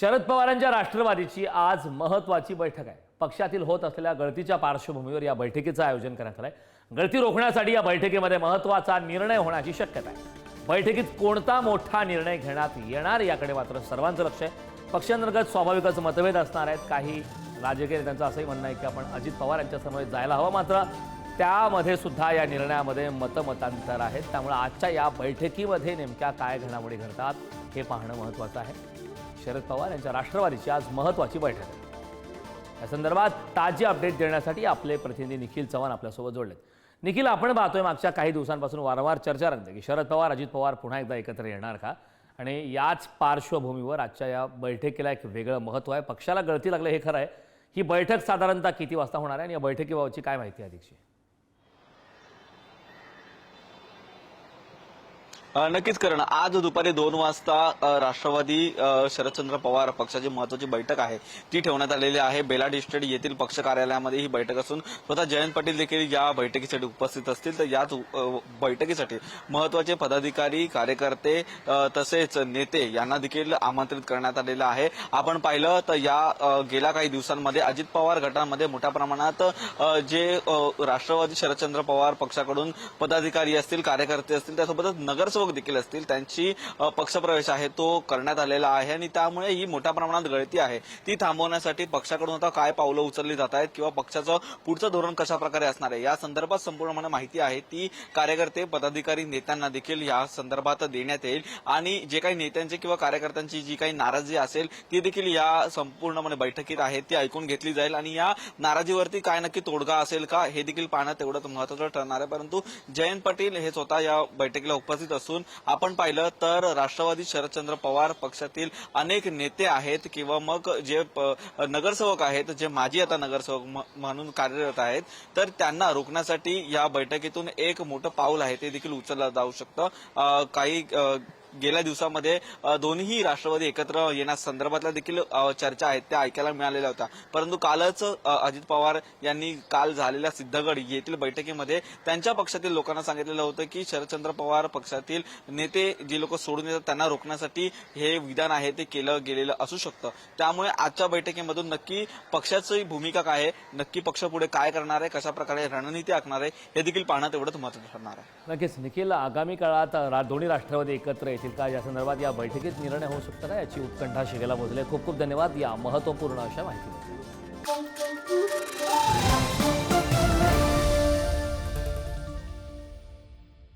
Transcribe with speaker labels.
Speaker 1: शरद पवारांच्या राष्ट्रवादीची आज महत्वाची बैठक आहे. पक्षातील होत असलेल्या गळतीच्या पार्श्वभूमीवर या बैठकीचं आयोजन करण्यात आहे गळती रोखण्यासाठी या बैठकीमध्ये महत्त्वाचा निर्णय होण्याची शक्यता आहे. बैठकीत कोणता मोठा निर्णय घेण्यात येणार याकडे मात्र सर्वांचं लक्ष आहे. पक्षांतर्गत स्वाभाविकच मतभेद असणार आहेत. काही राजकीय नेत्यांचं असंही म्हणणं आहे की आपण अजित पवार यांच्या समोर जायला हवं. मात्र त्यामध्ये सुद्धा या निर्णयामध्ये मतमतांतर आहेत त्यामुळे आजच्या या बैठकीमध्ये नेमक्या काय घडामोडी घडतात हे पाहणं महत्त्वाचं आहे. शरद पवार यांच्या राष्ट्रवादीची आज महत्त्वाची बैठक आहे. या संदर्भात ताजी अपडेट देण्यासाठी आपले प्रतिनिधी निखिल चव्हाण आपल्यासोबत जोडलेत. निखिल आपण पाहतोय मागच्या काही दिवसांपासून वारंवार चर्चा रंगते की शरद पवार अजित पवार पुन्हा एकदा एकत्र येणार का? आणि याच पार्श्वभूमीवर आजच्या या बैठकीला एक वेगळं महत्त्व आहे. पक्षाला गळती लागलं हे खरं आहे. ही बैठक साधारणतः किती वाजता होणार आहे आणि या बैठकीबाबतची काय माहिती आहे
Speaker 2: अधीक्षी नक्कीच करण. आज दुपारी दोन वाजता राष्ट्रवादी शरदचंद्र पवार पक्षाची महत्वाची बैठक आहे. ती ठेवण्यात आलेली आहे. बेलाड इस्टेट येथील पक्ष कार्यालयामध्ये ही बैठक असून स्वतः जयंत पाटील देखील या बैठकीसाठी उपस्थित असतील. तर याच बैठकीसाठी महत्त्वाचे पदाधिकारी कार्यकर्ते तसेच नेते यांना देखील आमंत्रित करण्यात आलेलं आहे. आपण पाहिलं तर या गेल्या काही दिवसांमध्ये अजित पवार गटामध्ये मोठ्या प्रमाणात जे राष्ट्रवादी शरदचंद्र पवार पक्षाकडून पदाधिकारी असतील कार्यकर्ते असतील त्यासोबतच नगरसेवक देखील असतील त्यांची पक्षप्रवेश आहे तो करण्यात आलेला आहे आणि त्यामुळे ही मोठ्या प्रमाणात गळती आहे. ती थांबवण्यासाठी पक्षाकडून आता काय पावलं उचलली जात आहेत किंवा पक्षाचं पुढचं धोरण कशा प्रकारे असणार आहे या संदर्भात संपूर्णपणे माहिती आहे ती कार्यकर्ते पदाधिकारी नेत्यांना देखील या संदर्भात देण्यात येईल. आणि जे काही नेत्यांची किंवा कार्यकर्त्यांची जी काही नाराजी असेल ती देखील या संपूर्णपणे बैठकीत आहे ती ऐकून घेतली जाईल. आणि या नाराजीवरती काय नक्की तोडगा असेल का हे देखील पाहणं तेवढंच महत्वाचं ठरणार आहे. परंतु जयंत पाटील हे स्वतः या बैठकीला उपस्थित असून आपण पाहिलं तर राष्ट्रवादी शरदचंद्र पवार पक्षातील अनेक नेते आहेत किंवा मग जे नगरसेवक आहेत जे माजी आता नगरसेवक म्हणून कार्यरत आहेत तर त्यांना रोखण्यासाठी या बैठकीतून एक मोठं पाऊल आहे ते देखील उचललं जाऊ शकतं. काही अं, गेल्या दिवसामध्ये दोन्ही राष्ट्रवादी एकत्र येण्यासंदर्भातल्या देखील चर्चा आहेत त्या ऐकायला मिळालेल्या होत्या. परंतु कालच अजित पवार यांनी काल झालेल्या सिद्धगड येथील बैठकीमध्ये त्यांच्या पक्षातील लोकांना सांगितलेलं होतं की शरदचंद्र पवार पक्षातील नेते जे लोक सोडून येतात त्यांना रोखण्यासाठी हे विधान आहे ते केलं गेलेलं असू शकतं. त्यामुळे आजच्या बैठकीमधून नक्की पक्षाची भूमिका काय आहे नक्की पक्ष पुढे काय करणार आहे कशा प्रकारे रणनीती आखणार आहे हे देखील पाहणं तेवढंच महत्त्वाचं ठरणार आहे.
Speaker 1: नक्कीच निखिल आगामी काळात दोन्ही राष्ट्रवादी एकत्र येतील. का या संदर्भात या बैठकीत निर्णय होऊ शकतो का याची उत्कंठा शिकायला मोजले खूप खूप धन्यवाद या महत्त्वपूर्ण अशा माहितीबद्दल.